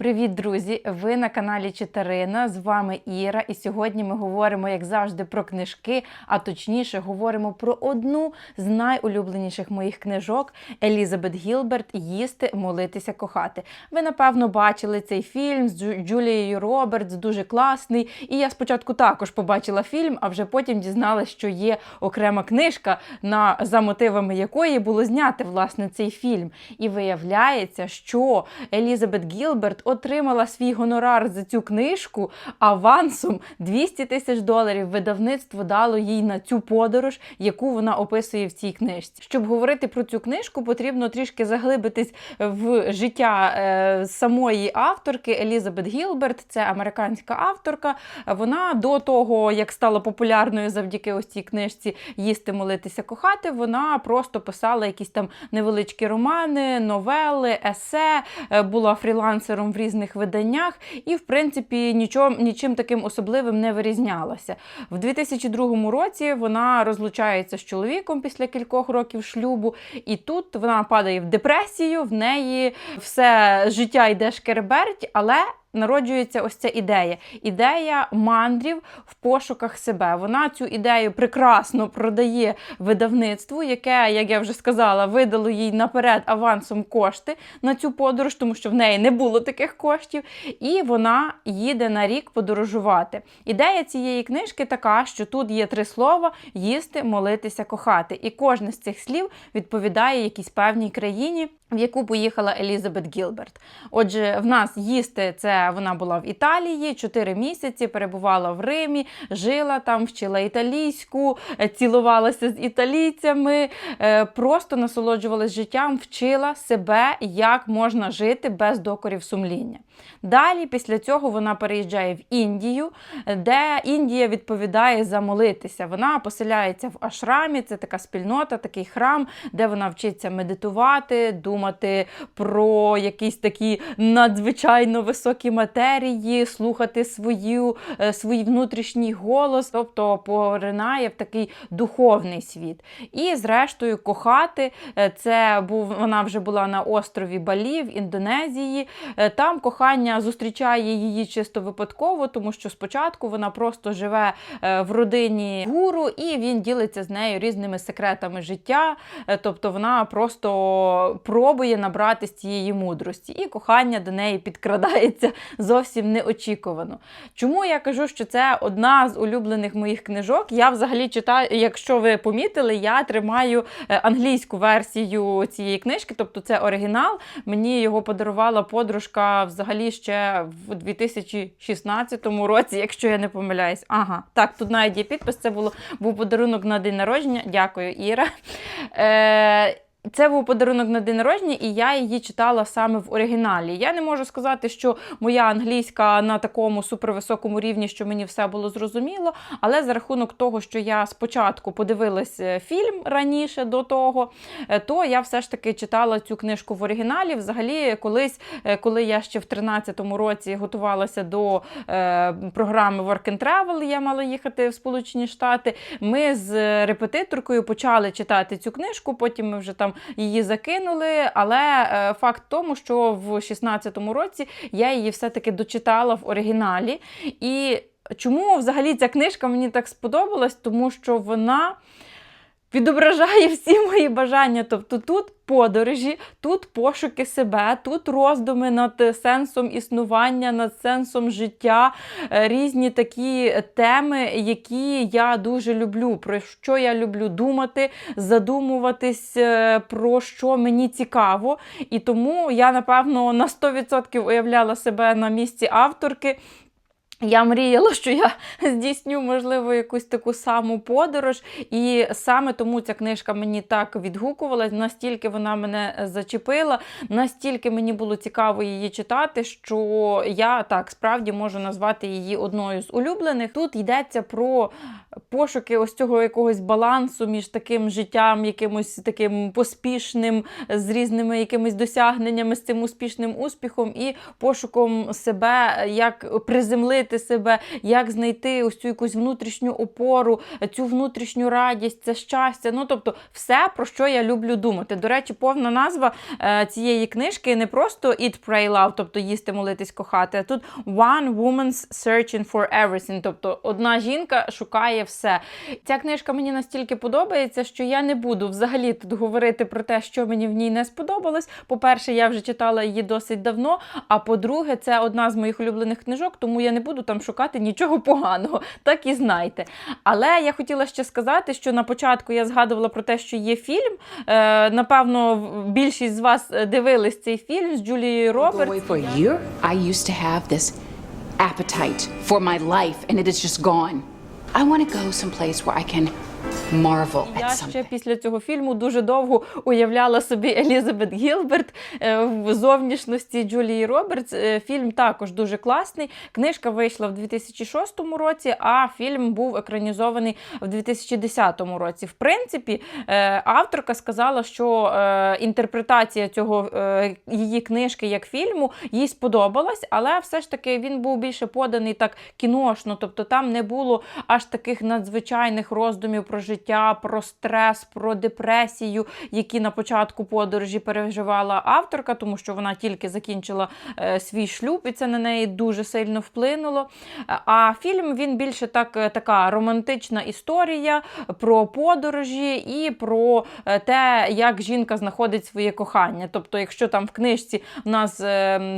Привіт, друзі! Ви на каналі Читарина. З вами Іра. І сьогодні ми говоримо, як завжди, про книжки, а точніше, говоримо про одну з найулюбленіших моїх книжок Елізабет Гілберт Їсти, молитися, кохати. Ви, напевно, бачили цей фільм з Джулією Робертс, дуже класний. І я спочатку також побачила фільм, а вже потім дізналася, що є окрема книжка, на за мотивами якої було зняти власне цей фільм. І виявляється, що Елізабет Гілберт отримала свій гонорар за цю книжку авансом 200 тисяч доларів. Видавництво дало їй на цю подорож, яку вона описує в цій книжці. Щоб говорити про цю книжку, потрібно трішки заглибитись в життя е, самої авторки Елізабет Гілберт. Це американська авторка. Вона до того, як стала популярною завдяки ось цій книжці Їсти, молитися, кохати, вона просто писала якісь там невеличкі романи, новели, есе, е, була фрілансером в різних виданнях і, в принципі, нічого, нічим таким особливим не вирізнялася. В 2002 році вона розлучається з чоловіком після кількох років шлюбу, і тут вона падає в депресію, в неї все життя йде шкереберть, але народжується ось ця ідея. Ідея мандрів в пошуках себе. Вона цю ідею прекрасно продає видавництву, яке, як я вже сказала, видало їй наперед авансом кошти на цю подорож, тому що в неї не було таких коштів. І вона їде на рік подорожувати. Ідея цієї книжки така, що тут є три слова: їсти, молитися, кохати. І кожне з цих слів відповідає якійсь певній країні. В яку поїхала Елізабет Гілберт. Отже, в нас їсти це вона була в Італії 4 місяці, перебувала в Римі, жила там, вчила італійську, е, цілувалася з італійцями, е, просто насолоджувалась життям, вчила себе, як можна жити без докорів сумління. Далі, після цього, вона переїжджає в Індію, де Індія відповідає за молитися. Вона поселяється в ашрамі, це така спільнота, такий храм, де вона вчиться медитувати, думати про якісь такі надзвичайно високі матерії, слухати свою, е, свій внутрішній голос, тобто поринає в такий духовний світ. І, зрештою, кохати е, це був вона вже була на острові Балі в Індонезії. Е, Там кохання зустрічає її чисто випадково, тому що спочатку вона просто живе е, в родині гуру, і він ділиться з нею різними секретами життя. Е, Тобто вона просто пробує набрати з цієї мудрості, і кохання до неї підкрадається зовсім неочікувано. Чому я кажу, що це одна з улюблених моїх книжок? Я взагалі читаю, якщо ви помітили, я тримаю е, англійську версію цієї книжки, тобто це оригінал. Мені його подарувала подружка взагалі ще в 2016 році, якщо я не помиляюсь. Ага, так, тут навіть є підпис. Це було був подарунок на день народження. Дякую, Іра. Е, це був подарунок на день народження, і я її читала саме в оригіналі. Я не можу сказати, що моя англійська на такому супервисокому рівні, що мені все було зрозуміло. Але за рахунок того, що я спочатку подивилась е, фільм раніше до того, е, то я все ж таки читала цю книжку в оригіналі. Взагалі, колись, е, коли я ще в 13-му році готувалася до програми Work and Travel, я мала їхати в Сполучені Штати. Ми з репетиторкою почали читати цю книжку, потім ми вже там її закинули. Але е, факт тому, що в 16-му році я її все-таки дочитала в оригіналі. І чому взагалі ця книжка мені так сподобалась? Тому що вона відображає всі мої бажання. Тобто тут подорожі, тут пошуки себе, тут роздуми над сенсом існування, над сенсом життя, е, різні такі теми, які я дуже люблю. Про що я люблю думати, задумуватись, е, про що мені цікаво. І тому я, напевно, на 100% уявляла себе на місці авторки. Я мріяла, що я здійсню, можливо, якусь таку саму подорож. І саме тому ця книжка мені так відгукувалась, настільки вона мене зачепила, настільки мені було цікаво її читати, що я так справді можу назвати її одною з улюблених. Тут йдеться про пошуки ось цього якогось балансу між таким життям, якимось таким поспішним, з різними якимись досягненнями, з цим успішним успіхом, і пошуком себе, як приземлити відновити себе, як знайти ось цю якусь внутрішню опору, цю внутрішню радість, це щастя. Ну тобто, все про що я люблю думати. До речі, повна назва е, цієї книжки не просто Eat, Pray, Love, тобто їсти, молитись, кохати, а тут One Woman's Searching for Everything, тобто одна жінка шукає все. Ця книжка мені настільки подобається, що я не буду взагалі тут говорити про те, що мені в ній не сподобалось. По-перше, я вже читала її досить давно. А по-друге, це одна з моїх улюблених книжок, тому я не буду там шукати нічого поганого, так і знайте. Але я хотіла ще сказати, що на початку я згадувала про те, що є фільм. Е, напевно, більшість з вас е, дивились цей фільм з Джулією Робертс. for a year. I used to have this appetite for my life, and it is just gone. I want to go someplace where I can marvel Я ще після цього фільму дуже довго уявляла собі Елізабет Гілберт е, в зовнішності Джулії Робертс. Е, Фільм також дуже класний. Книжка вийшла в 2006 році, а фільм був екранізований в 2010 році. В принципі, е, авторка сказала, що інтерпретація цього її книжки як фільму їй сподобалась, але все ж таки він був більше поданий так кіношно, тобто там не було аж таких надзвичайних роздумів про життя, про стрес, про депресію, які на початку подорожі переживала авторка, тому що вона тільки закінчила е, свій шлюб, і це на неї дуже сильно вплинуло. А фільм він більше так, е, така романтична історія про подорожі і про е, те, як жінка знаходить своє кохання. Тобто, якщо там в книжці в нас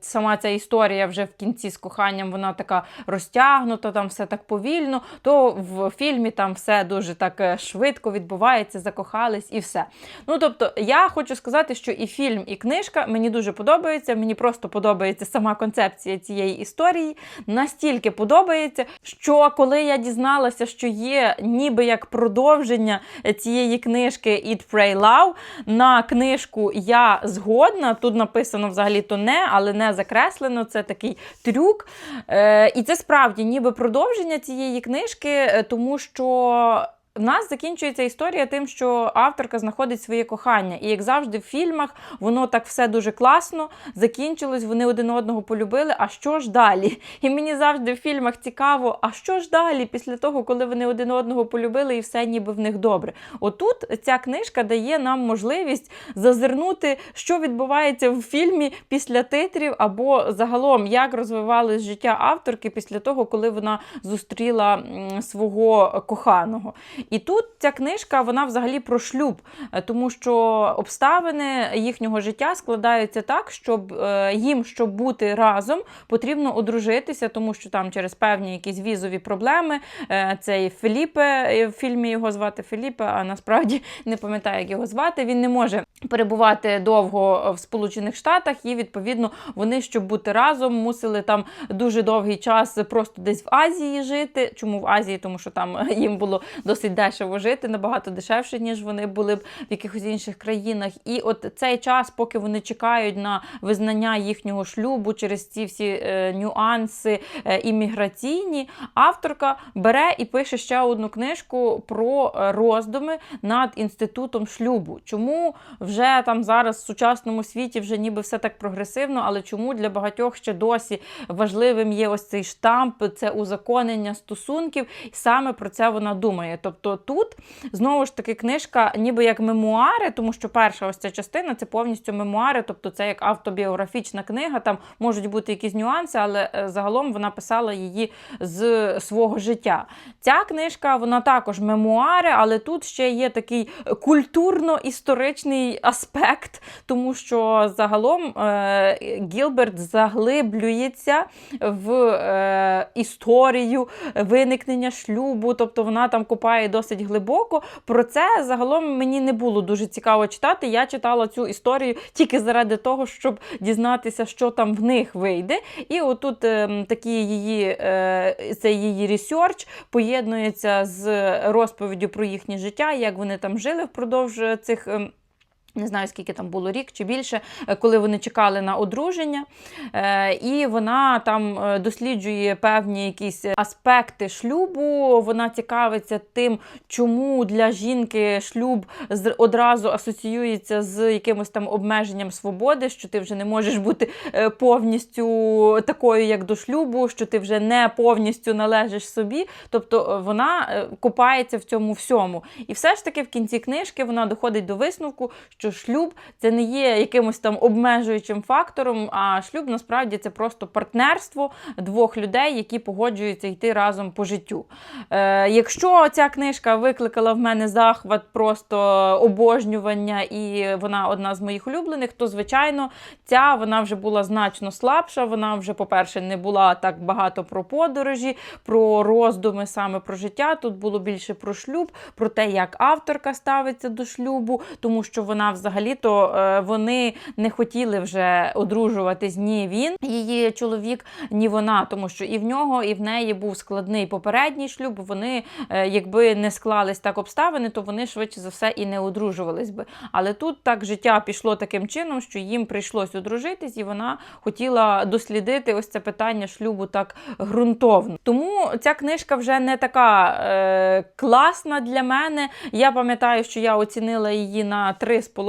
сама ця історія вже в кінці з коханням, вона така розтягнута, там все так повільно, то в фільмі там все дуже так е, швидко відбувається, закохались і все. Ну тобто, я хочу сказати, що і фільм, і книжка мені дуже подобаються. Мені просто подобається сама концепція цієї історії. Настільки подобається, що коли я дізналася, що є ніби як продовження цієї книжки Eat, Pray, Love, на книжку я згодна. Тут написано взагалі то не, але не закреслено. Це такий трюк. Е, і це справді ніби продовження цієї книжки, е, тому що. В нас закінчується історія тим, що авторка знаходить своє кохання. І як завжди в фільмах, воно так все дуже класно закінчилось, вони один одного полюбили. А що ж далі? І мені завжди в фільмах цікаво, а що ж далі після того, коли вони один одного полюбили і все ніби в них добре. Отут ця книжка дає нам можливість зазирнути, що відбувається в фільмі після титрів, або загалом, як розвивалось життя авторки після того, коли вона зустріла свого коханого. І тут ця книжка вона взагалі про шлюб, е, тому що обставини їхнього життя складаються так, щоб е, їм, щоб бути разом, потрібно одружитися, тому що там через певні якісь візові проблеми. е, Цей Філіпе в фільмі його звати Філіпе, а насправді не пам'ятаю, як його звати. Він не може перебувати довго в Сполучених Штатах, і відповідно вони, щоб бути разом, мусили там дуже довгий час просто десь в Азії жити. Чому в Азії? Тому що там їм було досить дешево жити, набагато дешевше, ніж вони були б в якихось інших країнах. І от цей час, поки вони чекають на визнання їхнього шлюбу через ці всі е, нюанси е, імміграційні, авторка бере і пише ще одну книжку про е, роздуми над інститутом шлюбу. Чому вже там зараз в сучасному світі вже ніби все так прогресивно, але чому для багатьох ще досі важливим є ось цей штамп, це узаконення стосунків, і саме про це вона думає. Тобто тут знову ж таки книжка, ніби як мемуари, тому що перша ось ця частина це повністю мемуари, тобто це як автобіографічна книга. Там можуть бути якісь нюанси, але е, загалом вона писала її з свого життя. Ця книжка вона також мемуари, але тут ще є такий культурно-історичний аспект, тому що загалом е, Гілберт заглиблюється в е, історію виникнення шлюбу, тобто вона там копає досить глибоко. Про це загалом мені не було дуже цікаво читати. Я читала цю історію тільки заради того, щоб дізнатися, що там в них вийде. І отут е, такі її, е, цей її ресерч поєднується з розповіддю про їхнє життя, як вони там жили впродовж цих. ем, Не знаю, скільки там було рік чи більше, е, коли вони чекали на одруження. Е, І вона там е, досліджує певні якісь аспекти шлюбу. Вона цікавиться тим, чому для жінки шлюб одразу асоціюється з якимось там обмеженням свободи, що ти вже не можеш бути повністю такою, як до шлюбу, що ти вже не повністю належиш собі. Тобто вона купається в цьому всьому. І все ж таки в кінці книжки вона доходить до висновку, що шлюб це не є якимось там обмежуючим фактором, а шлюб насправді це просто партнерство двох людей, які погоджуються йти разом по життю. Е, якщо ця книжка викликала в мене захват, просто обожнювання, і вона одна з моїх улюблених, то звичайно ця вона вже була значно слабша. Вона вже, по-перше, не була так багато про подорожі, про роздуми саме про життя. Тут було більше про шлюб, про те, як авторка ставиться до шлюбу, тому що вона взагалі-то е, вони не хотіли вже одружуватись ні він, її чоловік, ні вона, тому що і в нього, і в неї був складний попередній шлюб. Вони, е, якби не склались так обставини, то вони швидше за все і не одружувались би. Але тут так життя пішло таким чином, що їм прийшлось одружитись, і вона хотіла дослідити ось це питання шлюбу так ґрунтовно. Тому ця книжка вже не така е, класна для мене. Я пам'ятаю, що я оцінила її на 3,5,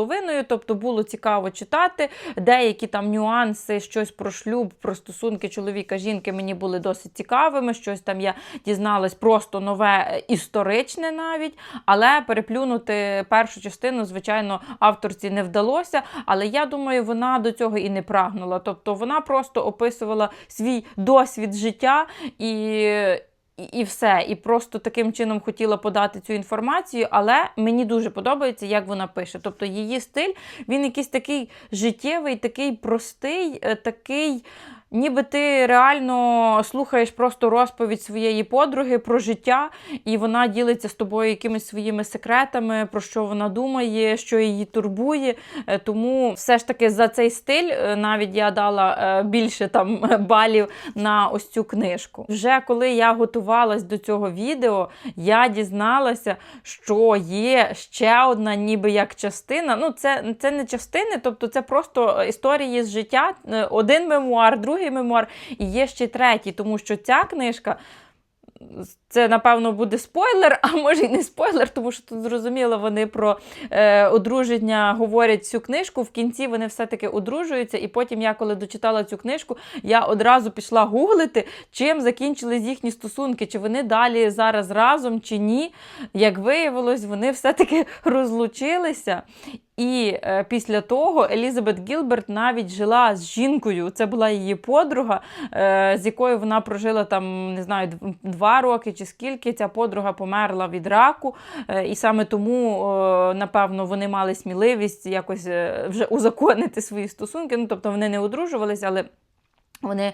тобто було цікаво читати. Деякі там нюанси, щось про шлюб, про стосунки чоловіка-жінки мені були досить цікавими. Щось там я дізналась просто нове, е, історичне навіть. Але переплюнути першу частину, звичайно, авторці не вдалося. Але я думаю, вона до цього і не прагнула. Тобто вона просто описувала свій досвід життя і. І, і все, і просто таким чином хотіла подати цю інформацію, але мені дуже подобається, як вона пише. Тобто її стиль, він якийсь такий життєвий, такий простий, е, такий. Ніби ти реально слухаєш просто розповідь своєї подруги про життя, і вона ділиться з тобою якимись своїми секретами, про що вона думає, що її турбує. Е, Тому все ж таки за цей стиль е, навіть я дала е, більше там балів на ось цю книжку. Вже коли я готувалась до цього відео, я дізналася, що є ще одна, ніби як частина. Ну, це, це не частини, тобто це просто історії з життя. Один мемуар, другий мемуар, і є ще третій, тому що ця книжка. Це, напевно, буде спойлер, а може й не спойлер, тому що тут зрозуміло, вони про е, одруження говорять всю книжку. В кінці вони все-таки одружуються. І потім я, коли дочитала цю книжку, я одразу пішла гуглити, чим закінчились їхні стосунки, чи вони далі зараз разом, чи ні. Як виявилось, вони все-таки розлучилися. І е, після того Елізабет Гілберт навіть жила з жінкою. Це була її подруга, е, з якою вона прожила там не знаю два роки чи скільки. Ця подруга померла від раку, е, і саме тому, напевно, вони мали сміливість якось вже узаконити свої стосунки. Ну тобто вони не одружувалися, але вони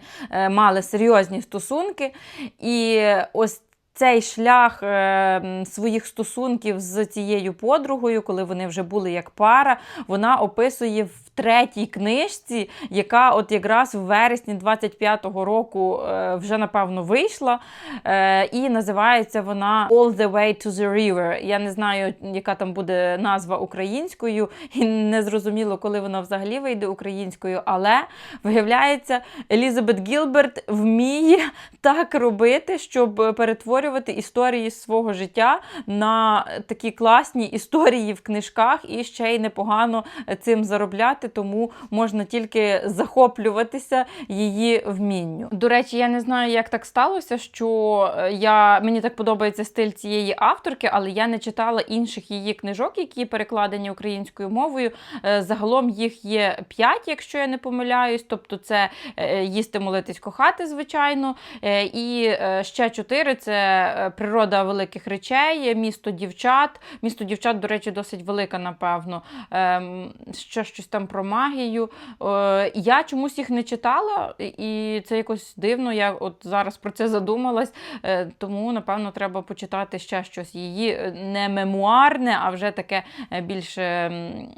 мали серйозні стосунки. І ось цей шлях е, своїх стосунків з цією подругою, коли вони вже були як пара, вона описує в третій книжці, яка от якраз в вересні 25-го року е, вже напевно вийшла. Е, і називається вона All the Way to the River. Я не знаю, яка там буде назва українською, і не зрозуміло, коли вона взагалі вийде українською. Але виявляється, Елізабет Гілберт вміє так робити, щоб перетворювати історії свого життя на такі класні історії в книжках і ще й непогано цим заробляти, тому можна тільки захоплюватися її вмінню. До речі, я не знаю, як так сталося, що е, я, мені так подобається стиль цієї авторки, але я не читала інших її книжок, які перекладені українською мовою. Е, Загалом їх є п'ять, якщо я не помиляюсь. Тобто, це е, їсти, молитись, кохати, звичайно. І ще чотири це е, природа великих речей, місто дівчат. Місто дівчат, до речі, досить велика, напевно. Ем, Ще щось там про магію. Е, Я чомусь їх не читала, і це якось дивно. Я от зараз про це задумалась. Е, Тому, напевно, треба почитати ще щось її не мемуарне, а вже таке більш ем,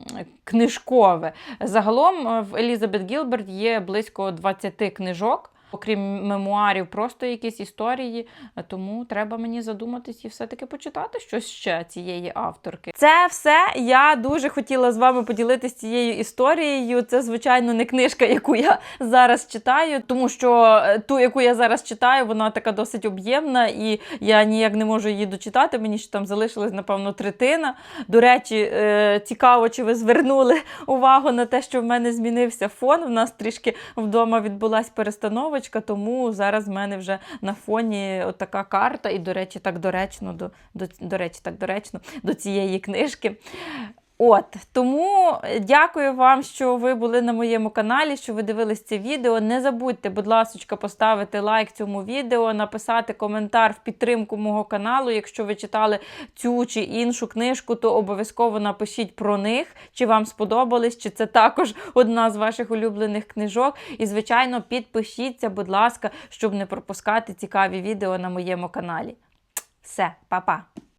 книжкове. Загалом в Елізабет Гілберт є близько 20 книжок. Окрім мемуарів, просто якісь історії. Тому треба мені задуматись і все-таки почитати щось ще цієї авторки. Це все. Я дуже хотіла з вами поділитися цією історією. Це, звичайно, не книжка, яку я зараз читаю, тому що е, ту, яку я зараз читаю, вона така досить об'ємна, і я ніяк не можу її дочитати. Мені ще там залишилась, напевно, третина. До речі, е, цікаво, чи ви звернули увагу на те, що в мене змінився фон. У нас трішки вдома відбулась перестановочка, тому зараз в мене вже на фоні така карта, і, до речі, так доречно до, до, до речі, так доречно до цієї книжки. От тому дякую вам, що ви були на моєму каналі, що ви дивились це відео. Не забудьте, будь ласка, поставити лайк цьому відео, написати коментар в підтримку мого каналу. Якщо ви читали цю чи іншу книжку, то обов'язково напишіть про них, чи вам сподобались, чи це також одна з ваших улюблених книжок. І, звичайно, підпишіться, будь ласка, щоб не пропускати цікаві відео на моєму каналі. Все, па-па!